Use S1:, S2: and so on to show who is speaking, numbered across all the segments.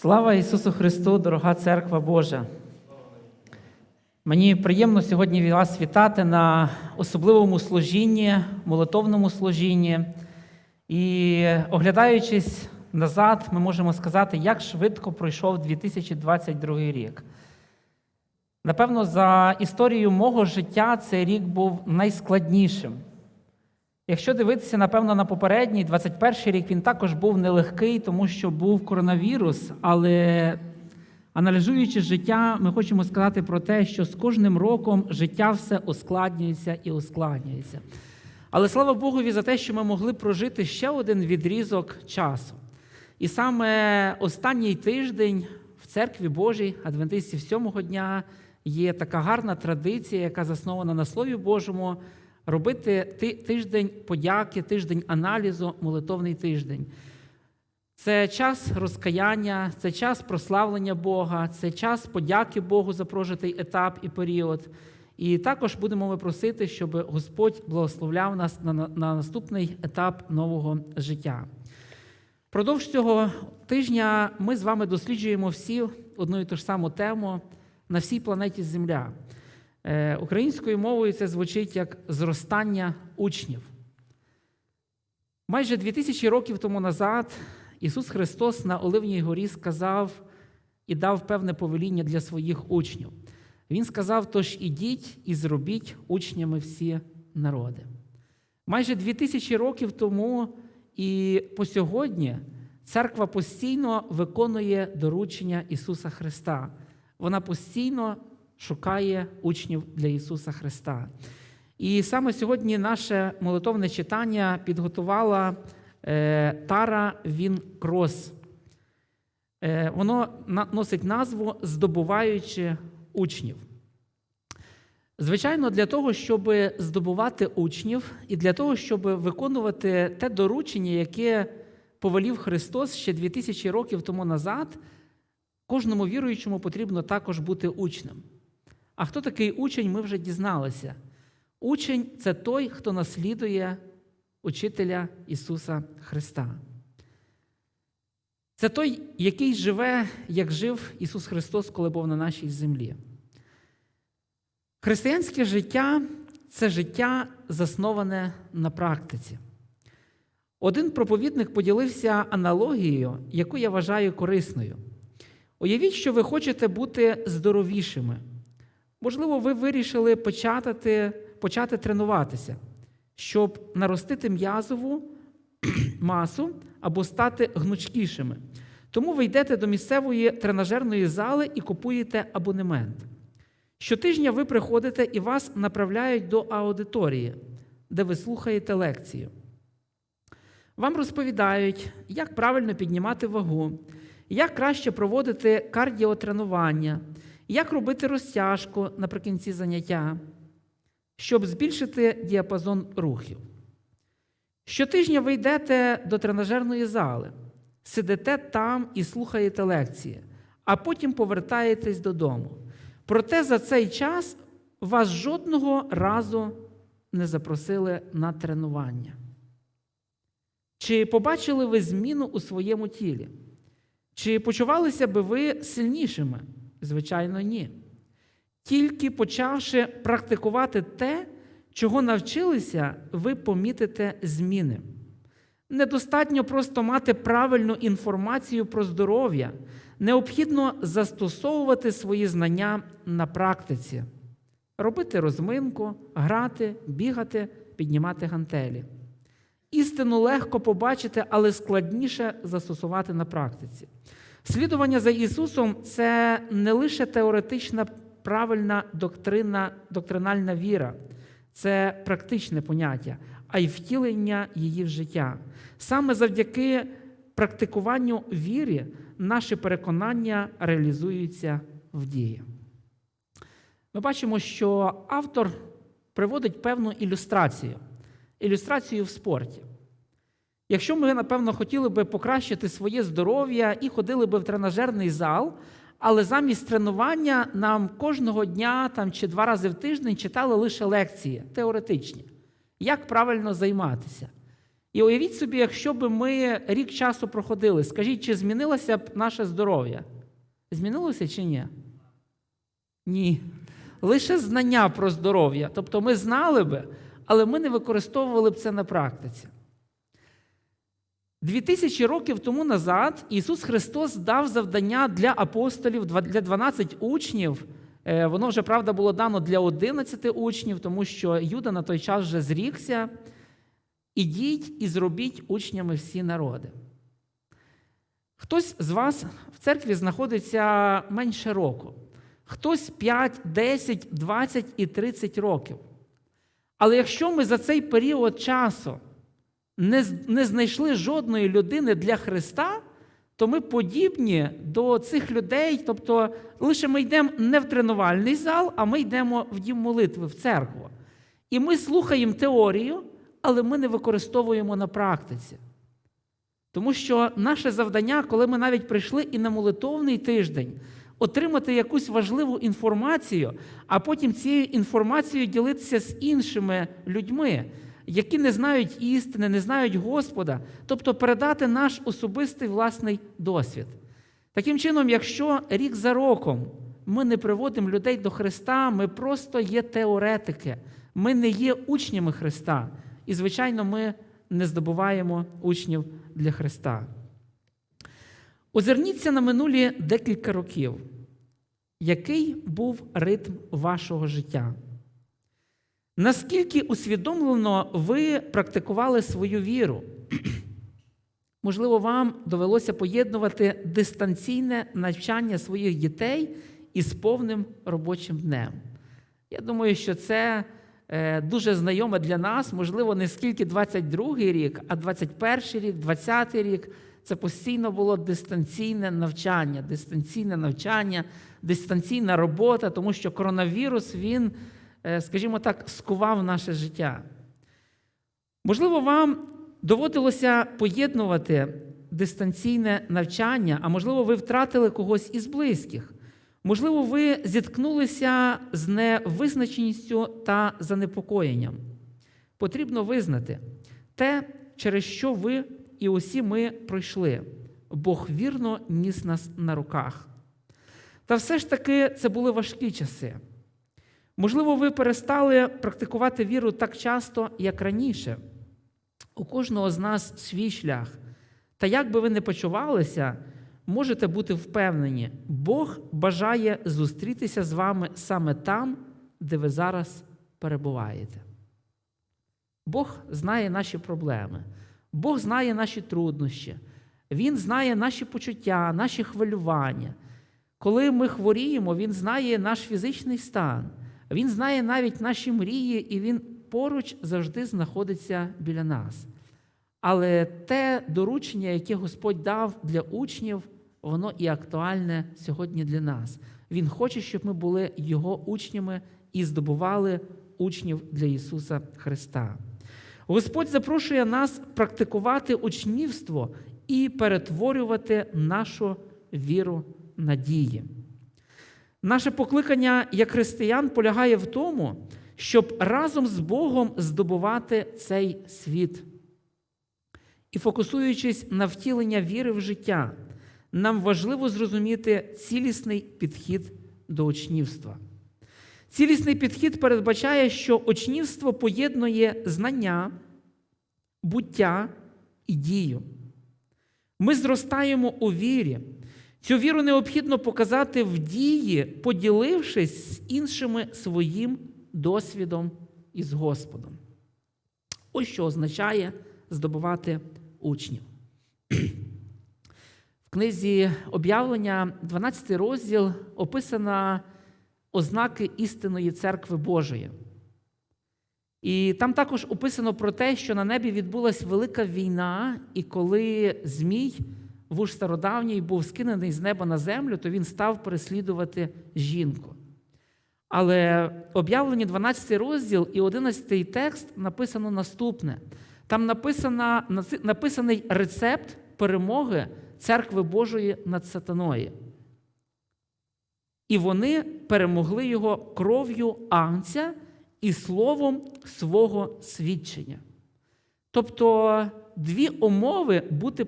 S1: Слава Ісусу Христу, дорога церква Божа! Мені приємно сьогодні вас вітати на особливому служінні, молитовному служінні. І оглядаючись назад, ми можемо сказати, як швидко пройшов 2022 рік. Напевно, за історією мого життя цей рік був найскладнішим. Якщо дивитися, напевно, на попередній 21 рік, він також був нелегкий, тому що був коронавірус, але аналізуючи життя, ми хочемо сказати про те, що з кожним роком життя все ускладнюється і ускладнюється. Але слава Богові за те, що ми могли прожити ще один відрізок часу. І саме останній тиждень в церкві Божій, адвентистів сьомого дня, є така гарна традиція, яка заснована на Слові Божому робити тиждень подяки, тиждень аналізу, молитовний тиждень. Це час розкаяння, це час прославлення Бога, це час подяки Богу за прожитий етап і період. І також будемо ми просити, щоб Господь благословляв нас на, на наступний етап нового життя. Продовж цього тижня ми з вами досліджуємо всі одну і ту ж саму тему на всій планеті Земля. Українською мовою це звучить як зростання учнів. Майже 2000 років тому назад Ісус Христос на Оливній горі сказав і дав певне повеління для своїх учнів. Він сказав: тож ідіть і зробіть учнями всі народи. Майже 2000 років тому і по сьогодні церква постійно виконує доручення Ісуса Христа. Вона постійно шукає учнів для Ісуса Христа. І саме сьогодні наше молитовне читання підготувала е, Тара Він Крос. Е, воно носить назву Здобуваючи учнів. Звичайно, для того, щоб здобувати учнів, і для того, щоб виконувати те доручення, яке повелів Христос ще 2000 років тому назад, кожному віруючому потрібно також бути учнем. А хто такий учень, ми вже дізналися. Учень це той, хто наслідує учителя Ісуса Христа. Це той, який живе, як жив Ісус Христос, коли був на нашій землі. Християнське життя це життя, засноване на практиці. Один проповідник поділився аналогією, яку я вважаю корисною. Уявіть, що ви хочете бути здоровішими. Можливо, ви вирішили почати, почати тренуватися, щоб наростити м'язову масу або стати гнучкішими. Тому ви йдете до місцевої тренажерної зали і купуєте абонемент. Щотижня ви приходите і вас направляють до аудиторії, де ви слухаєте лекцію. Вам розповідають, як правильно піднімати вагу, як краще проводити кардіотренування, як робити розтяжку наприкінці заняття, щоб збільшити діапазон рухів. Щотижня ви йдете до тренажерної зали, сидите там і слухаєте лекції, а потім повертаєтесь додому. Проте за цей час вас жодного разу не запросили на тренування. Чи побачили ви зміну у своєму тілі? Чи почувалися би ви сильнішими? Звичайно, ні. Тільки почавши практикувати те, чого навчилися, ви помітите зміни. Недостатньо просто мати правильну інформацію про здоров'я, необхідно застосовувати свої знання на практиці, робити розминку, грати, бігати, піднімати гантелі. Істину легко побачити, але складніше застосувати на практиці. Слідування за Ісусом це не лише теоретична правильна доктрина, доктринальна віра, це практичне поняття, а й втілення її в життя. Саме завдяки практикуванню вірі наші переконання реалізуються в дії. Ми бачимо, що автор приводить певну ілюстрацію, ілюстрацію в спорті. Якщо ми, напевно, хотіли би покращити своє здоров'я і ходили би в тренажерний зал, але замість тренування нам кожного дня там, чи два рази в тиждень читали лише лекції теоретичні, як правильно займатися. І уявіть собі, якщо б ми рік часу проходили, скажіть, чи змінилося б наше здоров'я? Змінилося чи ні? Ні. Лише знання про здоров'я. Тобто ми знали би, але ми не використовували б це на практиці. Дві тисячі років тому назад Ісус Христос дав завдання для апостолів, для 12 учнів. Е, Воно вже, правда, було дано для 11 учнів, тому що Юда на той час вже зрікся. Ідіть і зробіть учнями всі народи. Хтось з вас в церкві знаходиться менше року, хтось 5, 10, 20 і 30 років. Але якщо ми за цей період часу не, не знайшли жодної людини для Христа, то ми подібні до цих людей, тобто лише ми йдемо не в тренувальний зал, а ми йдемо в дім молитви, в церкву. І ми слухаємо теорію, але ми не використовуємо на практиці. Тому що наше завдання, коли ми навіть прийшли і на молитовний тиждень, отримати якусь важливу інформацію, а потім цією інформацією ділитися з іншими людьми, які не знають істини, не знають Господа, тобто передати наш особистий власний досвід. Таким чином, якщо рік за роком ми не приводимо людей до Христа, ми просто є теоретики, ми не є учнями Христа. І, звичайно, ми не здобуваємо учнів для Христа. Озирніться на минулі декілька років. Який був ритм вашого життя? Наскільки усвідомлено ви практикували свою віру? Можливо, вам довелося поєднувати дистанційне навчання своїх дітей із повним робочим днем. Я думаю, що це е, дуже знайоме для нас, можливо, не скільки 22-й рік, а 21-й рік, 20-й рік. Це постійно було дистанційне навчання, дистанційне навчання, дистанційна робота, тому що коронавірус, він, скажімо так, скував наше життя. Можливо, вам доводилося поєднувати дистанційне навчання, а можливо, ви втратили когось із близьких. Можливо, ви зіткнулися з невизначеністю та занепокоєнням. Потрібно визнати те, через що ви і усі ми пройшли. Бог вірно ніс нас на руках. Та все ж таки це були важкі часи. Можливо, ви перестали практикувати віру так часто, як раніше. У кожного з нас свій шлях. Та як би ви не почувалися, можете бути впевнені, Бог бажає зустрітися з вами саме там, де ви зараз перебуваєте. Бог знає наші проблеми, Бог знає наші труднощі, Він знає наші почуття, наші хвилювання. Коли ми хворіємо, Він знає наш фізичний стан, Він знає навіть наші мрії, і Він поруч завжди знаходиться біля нас. Але те доручення, яке Господь дав для учнів, воно і актуальне сьогодні для нас. Він хоче, щоб ми були Його учнями і здобували учнів для Ісуса Христа. Господь запрошує нас практикувати учнівство і перетворювати нашу віру надії. Наше покликання як християн полягає в тому, щоб разом з Богом здобувати цей світ. І фокусуючись на втілення віри в життя, нам важливо зрозуміти цілісний підхід до учнівства. Цілісний підхід передбачає, що учнівство поєднує знання, буття і дію. Ми зростаємо у вірі. Цю віру необхідно показати в дії, поділившись з іншими своїм досвідом із Господом. Ось що означає здобувати учнів. В книзі об'явлення, 12 розділ, описано ознаки істинної церкви Божої. І там також описано про те, що на небі відбулася велика війна, і коли Змій, вуж стародавній, був скинений з неба на землю, то він став переслідувати жінку. Але об'явлені 12 розділ і 11 текст написано наступне. Там написано, написаний рецепт перемоги церкви Божої над сатаною. І вони перемогли його кров'ю анця і словом свого свідчення. Тобто дві умови бути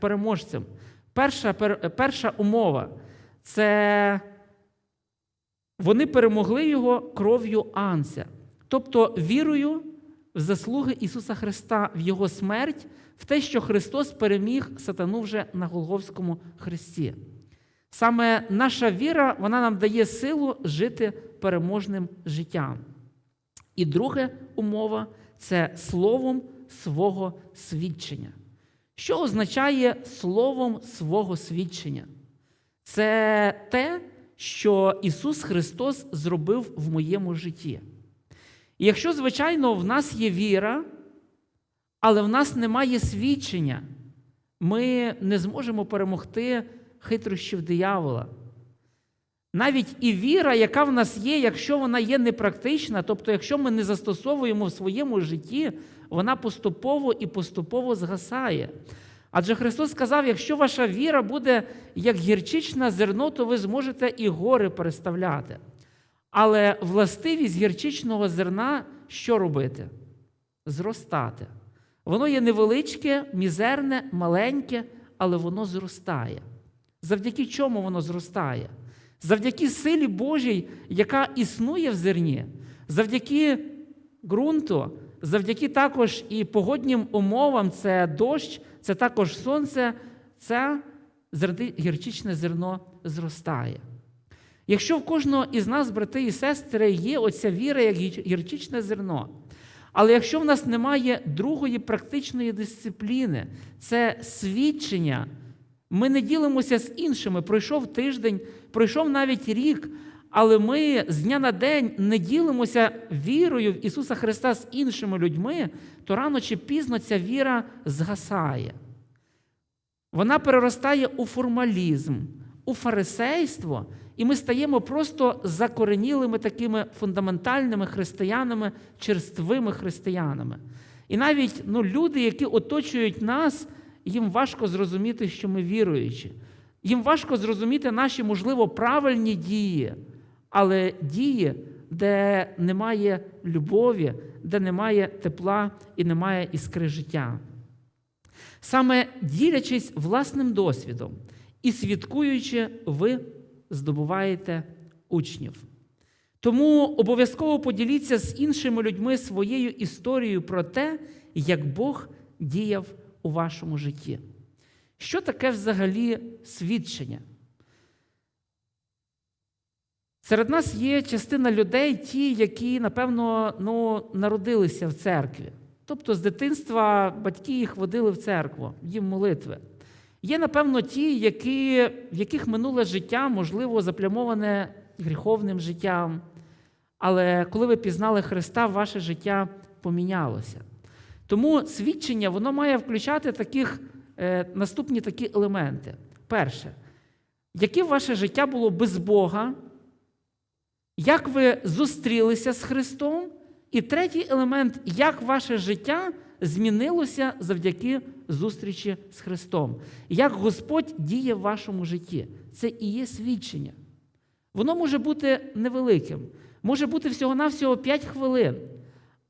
S1: переможцем. Перша, пер- перша умова це вони перемогли його кров'ю Анця, тобто вірою в заслуги Ісуса Христа, в Його смерть, в те, що Христос переміг сатану вже на Голговському хресті. Саме наша віра вона нам дає силу жити переможним життям. І друга умова це словом свого свідчення. Що означає словом свого свідчення? Це те, що Ісус Христос зробив в моєму житті. І якщо, звичайно, в нас є віра, але в нас немає свідчення, ми не зможемо перемогти хитрощів диявола. Навіть і віра, яка в нас є, якщо вона є непрактична, тобто, якщо ми не застосовуємо в своєму житті, вона поступово і поступово згасає. Адже Христос сказав: якщо ваша віра буде як гірчичне зерно, то ви зможете і гори переставляти. Але властивість гірчичного зерна що робити? Зростати. Воно є невеличке, мізерне, маленьке, але воно зростає. Завдяки чому воно зростає? Завдяки силі Божій, яка існує в зерні, завдяки ґрунту, завдяки також і погоднім умовам, це дощ, це також сонце, це гірчичне зерно зростає. Якщо в кожного із нас, брати і сестри, є оця віра, як гірчичне зерно, але якщо в нас немає другої практичної дисципліни, це свідчення, ми не ділимося з іншими. Пройшов тиждень, пройшов навіть рік, але ми з дня на день не ділимося вірою в Ісуса Христа з іншими людьми, то рано чи пізно ця віра згасає. Вона переростає у формалізм, у фарисейство, і ми стаємо просто закоренілими такими фундаментальними християнами, черствими християнами. І навіть ну, люди, які оточують нас, їм важко зрозуміти, що ми віруючі. Їм важко зрозуміти наші, можливо, правильні дії, але дії, де немає любові, де немає тепла і немає іскри життя. Саме ділячись власним досвідом і свідкуючи, ви здобуваєте учнів. Тому обов'язково поділіться з іншими людьми своєю історією про те, як Бог діяв у вашому житті. Що таке взагалі свідчення? Серед нас є частина людей, ті, які, напевно, ну, народилися в церкві. Тобто з дитинства батьки їх водили в церкву, їм молитви. Є, напевно, ті, які, в яких минуле життя, можливо, заплямоване гріховним життям. Але коли ви пізнали Христа, ваше життя помінялося. Тому свідчення воно має включати таких, е, наступні такі елементи. Перше, яке ваше життя було без Бога, як ви зустрілися з Христом? І третій елемент, як ваше життя змінилося завдяки зустрічі з Христом. Як Господь діє в вашому житті. Це і є свідчення. Воно може бути невеликим, може бути всього-навсього 5 хвилин.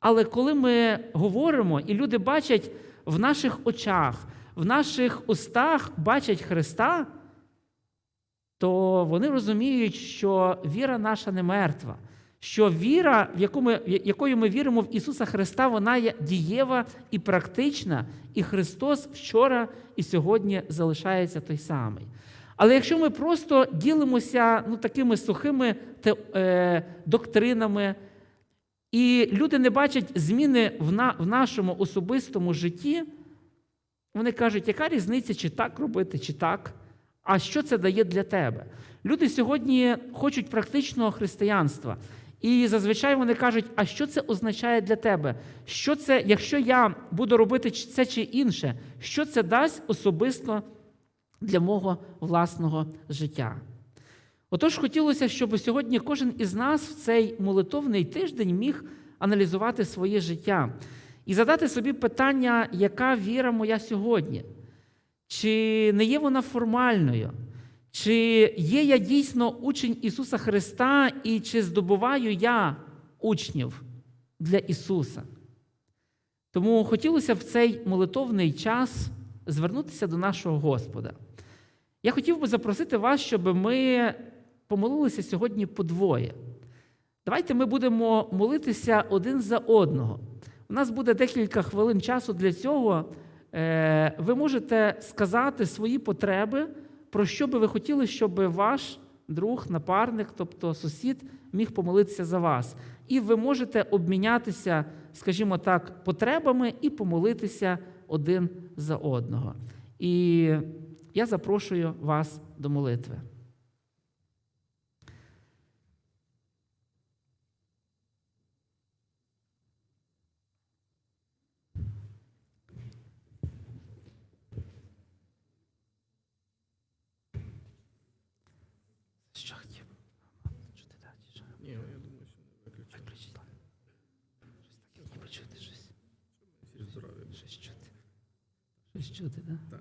S1: Але коли ми говоримо, і люди бачать в наших очах, в наших устах бачать Христа, то вони розуміють, що віра наша не мертва, що віра, в яку ми, якою ми віримо в Ісуса Христа, вона є дієва і практична, і Христос вчора і сьогодні залишається той самий. Але якщо ми просто ділимося ну, такими сухими те, е, доктринами, і люди не бачать зміни в, на, в нашому особистому житті, вони кажуть, яка різниця, чи так робити, чи так. А що це дає для тебе? Люди сьогодні хочуть практичного християнства. І зазвичай вони кажуть, а що це означає для тебе? Що це, якщо я буду робити це чи інше, що це дасть особисто для мого власного життя? Отож, хотілося, щоб сьогодні кожен із нас в цей молитовний тиждень міг аналізувати своє життя і задати собі питання, яка віра моя сьогодні? Чи не є вона формальною? Чи є я дійсно учень Ісуса Христа, і чи здобуваю я учнів для Ісуса? Тому хотілося в цей молитовний час звернутися до нашого Господа. Я хотів би запросити вас, щоб ми помолилися сьогодні подвоє. Давайте ми будемо молитися один за одного. У нас буде декілька хвилин часу для цього. Е, Ви можете сказати свої потреби, про що би ви хотіли, щоб ваш друг, напарник, тобто сусід, міг помолитися за вас. І ви можете обмінятися, скажімо так, потребами і помолитися один за одного. І я запрошую вас до молитви. Що хотів? Що ти далі? Що?
S2: Ні, я думаю, що не виключно.
S1: Виключить. Щось таке ніби чути щось.
S2: Всі здорові.
S1: Щось чути. Щось чути, так?
S2: Так.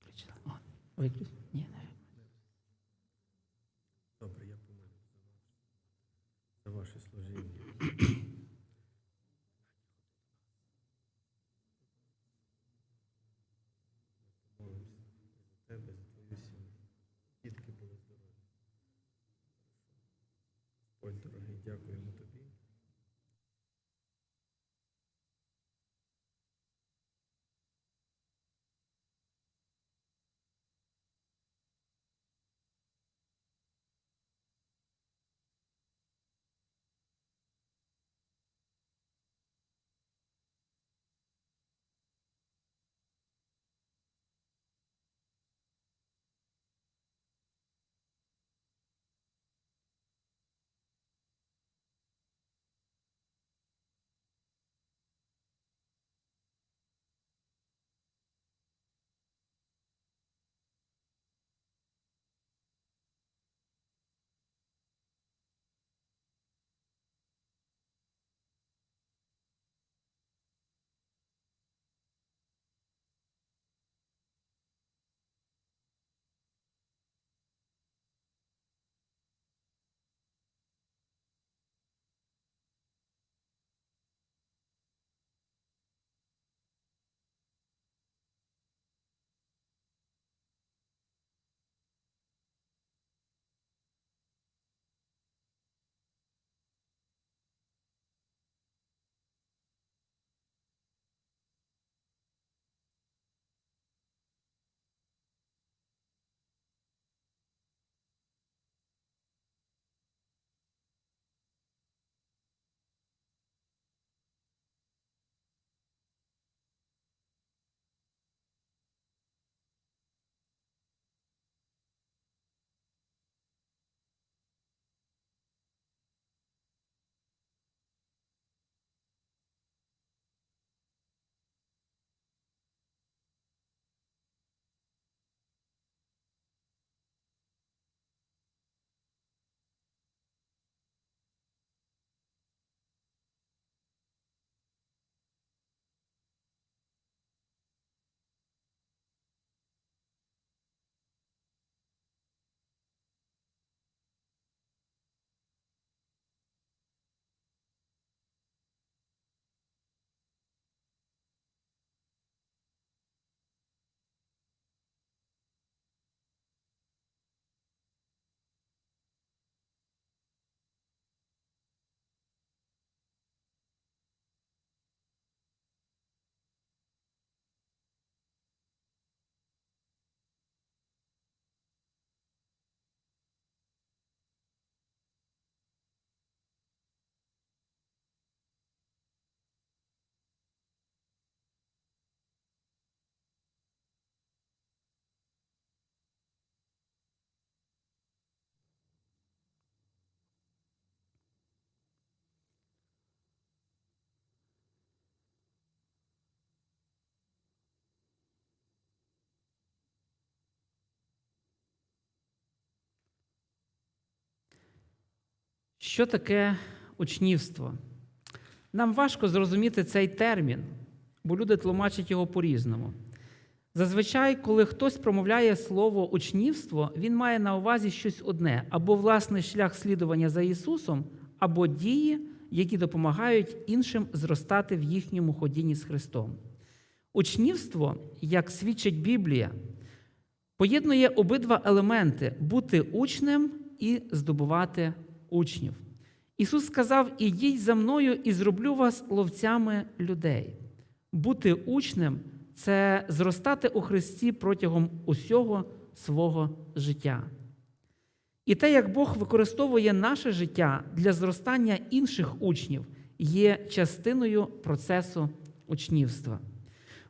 S1: Виключила. О, виключ. Ні, не.
S2: Добре, я помолюсь за вас. За ваше служіння. Помолимося за тебе, за твою сім'ю. Дітки були здорові. Господь, дорогий, дякуємо тобі.
S1: Що таке учнівство? Нам важко зрозуміти цей термін, бо люди тлумачать його по-різному. Зазвичай, коли хтось промовляє слово учнівство, він має на увазі щось одне: або власний шлях слідування за Ісусом, або дії, які допомагають іншим зростати в їхньому ходінні з Христом. Учнівство, як свідчить Біблія, поєднує обидва елементи бути учнем і здобувати учнів. Ісус сказав: Ідіть за мною і зроблю вас ловцями людей. Бути учнем це зростати у Христі протягом усього свого життя. І те, як Бог використовує наше життя для зростання інших учнів, є частиною процесу учнівства.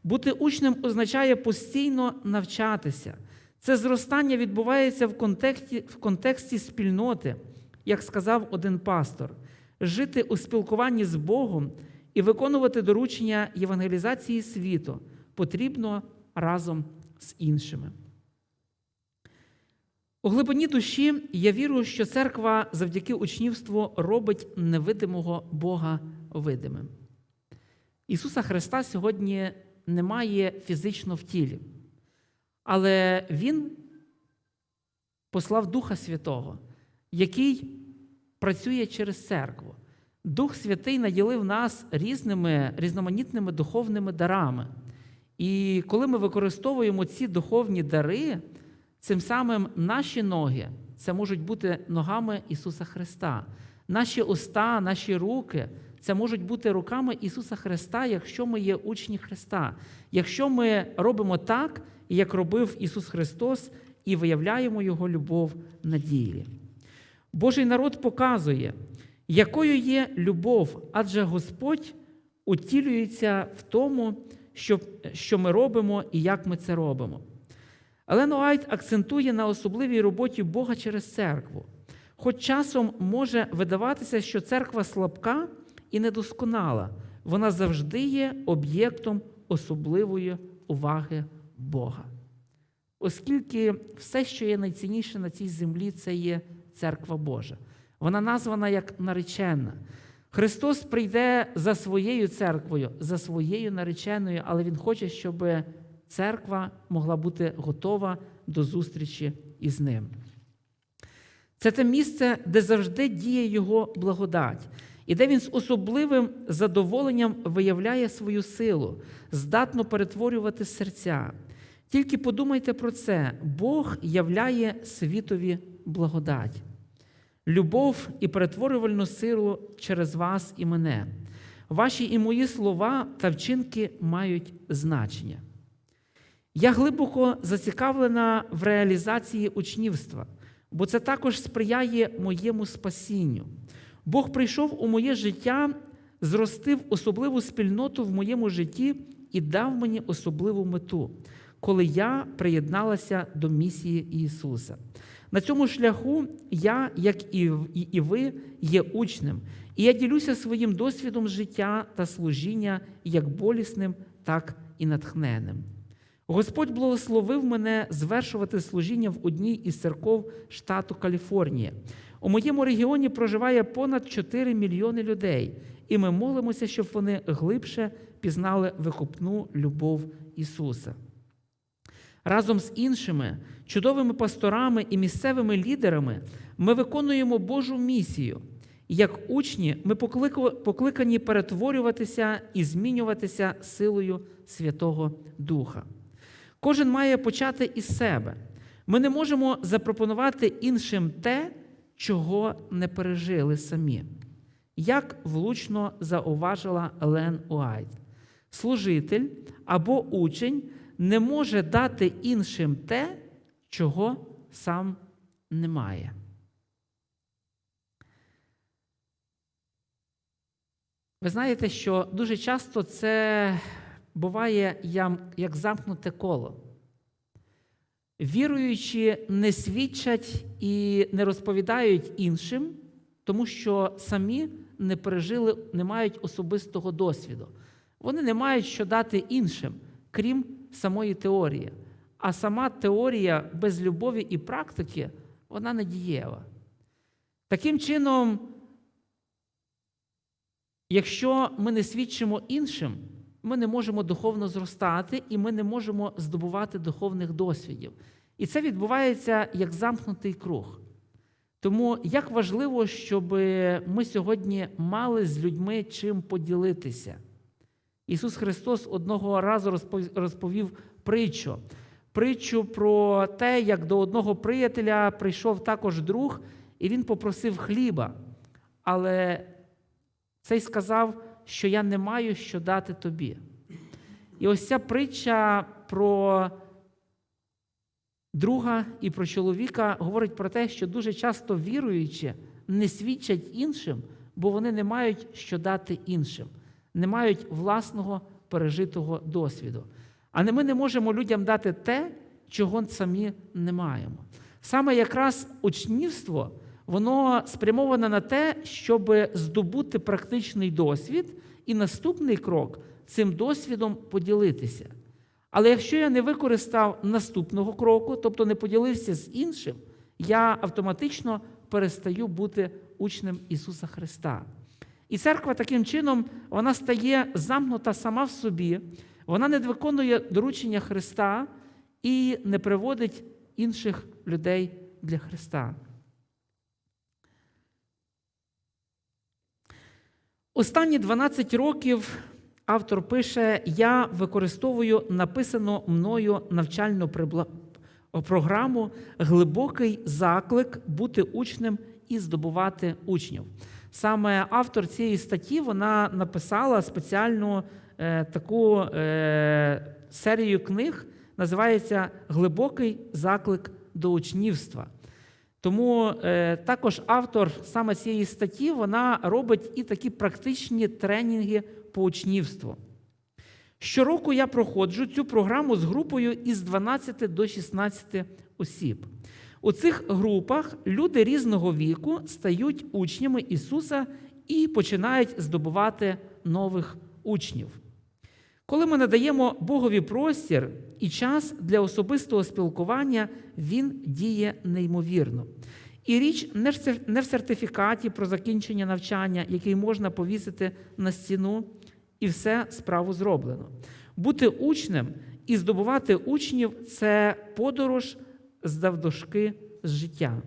S1: Бути учнем означає постійно навчатися. Це зростання відбувається в контексті, в контексті спільноти, як сказав один пастор, жити у спілкуванні з Богом і виконувати доручення євангелізації світу потрібно разом з іншими. У глибині душі я вірю, що церква завдяки учнівству робить невидимого Бога видимим. Ісуса Христа сьогодні немає фізично в тілі, але Він послав Духа Святого, який працює через церкву. Дух Святий наділив нас різними різноманітними духовними дарами. І коли ми використовуємо ці духовні дари, цим самим наші ноги це можуть бути ногами Ісуса Христа. Наші уста, наші руки це можуть бути руками Ісуса Христа, якщо ми є учні Христа. Якщо ми робимо так, як робив Ісус Христос, і виявляємо Його любов на ділі. Божий народ показує, якою є любов, адже Господь утілюється в тому, що, що ми робимо і як ми це робимо. Елен Уайт акцентує на особливій роботі Бога через церкву. Хоч часом може видаватися, що церква слабка і недосконала, вона завжди є об'єктом особливої уваги Бога. Оскільки все, що є найцінніше на цій землі, це є церква Божа. Вона названа як наречена. Христос прийде за своєю церквою, за своєю нареченою, але Він хоче, щоб церква могла бути готова до зустрічі із ним. Це те місце, де завжди діє Його благодать, і де він з особливим задоволенням виявляє свою силу, здатно перетворювати серця. Тільки подумайте про це: Бог являє світові благодать, любов і перетворювальну силу через вас і мене. Ваші і мої слова та вчинки мають значення. Я глибоко зацікавлена в реалізації учнівства, бо це також сприяє моєму спасінню. Бог прийшов у моє життя, зростив особливу спільноту в моєму житті і дав мені особливу мету, коли я приєдналася до місії Ісуса. На цьому шляху я, як і і ви, є учнем, і я ділюся своїм досвідом життя та служіння як болісним, так і натхненним. Господь благословив мене звершувати служіння в одній із церков штату Каліфорнія. У моєму регіоні проживає понад 4 мільйони людей, і ми молимося, щоб вони глибше пізнали викупну любов Ісуса. Разом з іншими чудовими пасторами і місцевими лідерами ми виконуємо Божу місію. Як учні, ми покликані перетворюватися і змінюватися силою Святого Духа. Кожен має почати із себе. Ми не можемо запропонувати іншим те, чого не пережили самі. Як влучно зауважила Елен Уайт, служитель або учень не може дати іншим те, чого сам не має. Ви знаєте, що дуже часто це буває як замкнуте коло. Віруючі не свідчать і не розповідають іншим, тому що самі не пережили, не мають особистого досвіду. Вони не мають що дати іншим, крім самої теорії. А сама теорія без любові і практики, вона не дієва. Таким чином, якщо ми не свідчимо іншим, ми не можемо духовно зростати і ми не можемо здобувати духовних досвідів. І це відбувається як замкнутий круг. Тому як важливо, щоб ми сьогодні мали з людьми чим поділитися. Ісус Христос одного разу розпов- розповів притчу. Притчу про те, як до одного приятеля прийшов також друг, і він попросив хліба. Але цей сказав, що я не маю що дати тобі. І ось ця притча про друга і про чоловіка говорить про те, що дуже часто віруючі не свідчать іншим, бо вони не мають що дати іншим, не мають власного пережитого досвіду. А ми не можемо людям дати те, чого самі не маємо. Саме якраз учнівство, воно спрямоване на те, щоб здобути практичний досвід, і наступний крок цим досвідом поділитися. Але якщо я не використав наступного кроку, тобто не поділився з іншим, я автоматично перестаю бути учнем Ісуса Христа. І церква таким чином вона стає замкнута сама в собі, вона не виконує доручення Христа і не приводить інших людей для Христа. Останні 12 років автор пише: я використовую написану мною навчальну програму глибокий заклик бути учнем і здобувати учнів. Саме автор цієї статті вона написала спеціальну е, таку е, серію книг, називається Глибокий заклик до учнівства. Тому е, також автор саме цієї статті вона робить і такі практичні тренінги по учнівству. Щороку я проходжу цю програму з групою із 12 до 16 осіб. У цих групах люди різного віку стають учнями Ісуса і починають здобувати нових учнів. Коли ми надаємо Богові простір і час для особистого спілкування, він діє неймовірно. І річ не в сертифікаті про закінчення навчання, який можна повісити на стіну, і все справу зроблено. Бути учнем і здобувати учнів це подорож здавдошки з життя.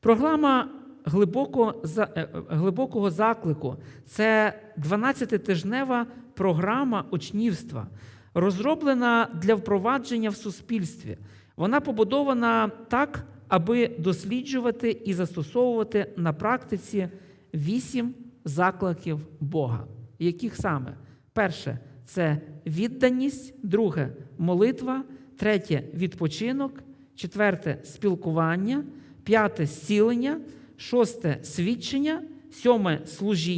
S1: Програма е, е, глибокого заклику це 12-тижнева програма учнівства, розроблена для впровадження в суспільстві. Вона побудована так, аби досліджувати і застосовувати на практиці вісім закликів Бога. Яких саме? Перше це відданість, друге молитва, третє відпочинок, четверте спілкування, п'яте зцілення, шосте свідчення, сьоме служіння.